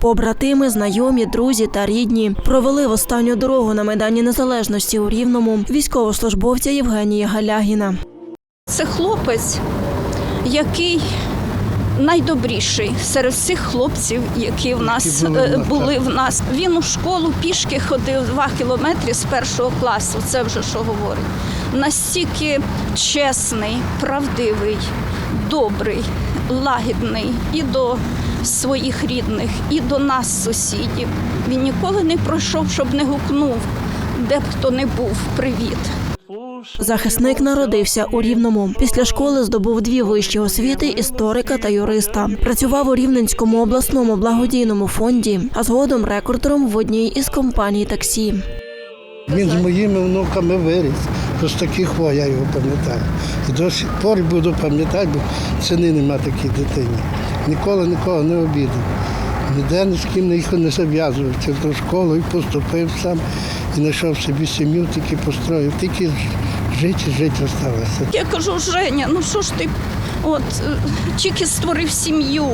Побратими, знайомі, друзі та рідні провели в останню дорогу на Майдані Незалежності у Рівному військовослужбовця Євгенія Галягіна. Це хлопець, який найдобріший серед всіх хлопців, які в нас були в е, нас, в нас. Він у школу пішки ходив два кілометри з першого класу. Це вже що говорить. Настільки чесний, правдивий, добрий, лагідний і до своїх рідних, і до нас, сусідів. Він ніколи не пройшов, щоб не гукнув, де б хто не був. Привіт. Захисник народився у Рівному. Після школи здобув дві вищі освіти історика та юриста. Працював у Рівненському обласному благодійному фонді, а згодом рекордером в одній із компаній таксі. Він з моїми внуками виріс. Ось таких во, я його пам'ятаю. До сих пор буду пам'ятати, бо ціни нема такій дитині. Ніколи нікого не обідав. Ніде ні з ким ніхто не зав'язував. До школу і поступив сам, і знайшов собі сім'ю, тільки построїв. Тільки жити, жити залишилося. Я кажу, Женя, ну що ж ти от е, тільки створив сім'ю.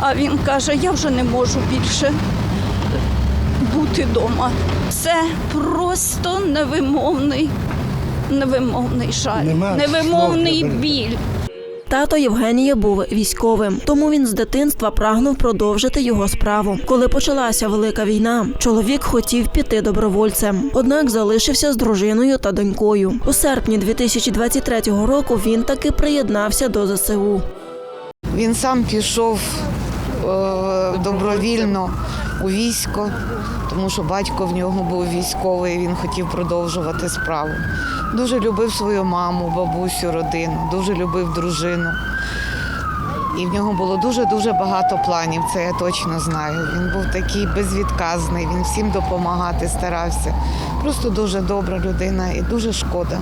А він каже, я вже не можу більше бути вдома. Це просто невимовний, невимовний жаль, Нема невимовний слов біль. Тато Євгенія був військовим, тому він з дитинства прагнув продовжити його справу. Коли почалася велика війна, чоловік хотів піти добровольцем, однак залишився з дружиною та донькою. У серпні 2023 року він таки приєднався до ЗСУ. Він сам пішов е, добровільно у військо, тому що батько в нього був військовий, він хотів продовжувати справу. Дуже любив свою маму, бабусю, родину, дуже любив дружину. І в нього було дуже-дуже багато планів, це я точно знаю. Він був такий безвідказний, він всім допомагати старався. Просто дуже добра людина і дуже шкода.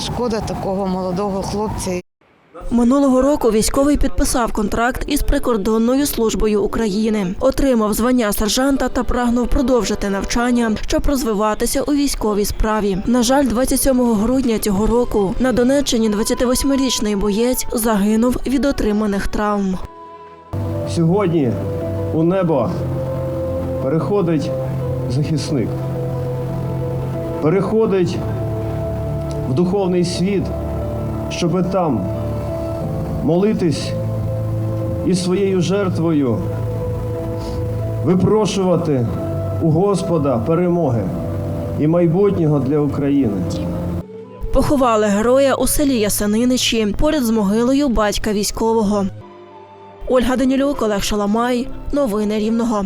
Шкода такого молодого хлопця. Минулого року військовий підписав контракт із прикордонною службою України, отримав звання сержанта та прагнув продовжити навчання, щоб розвиватися у військовій справі. На жаль, 27 грудня цього року на Донеччині 28-річний боєць загинув від отриманих травм. Сьогодні у небо переходить захисник, переходить в духовний світ, щоб там молитись і своєю жертвою випрошувати у Господа перемоги і майбутнього для України. Поховали героя у селі Ясениничі поряд з могилою батька військового. Ольга Данілюк, Олег Шаламай. Новини Рівного.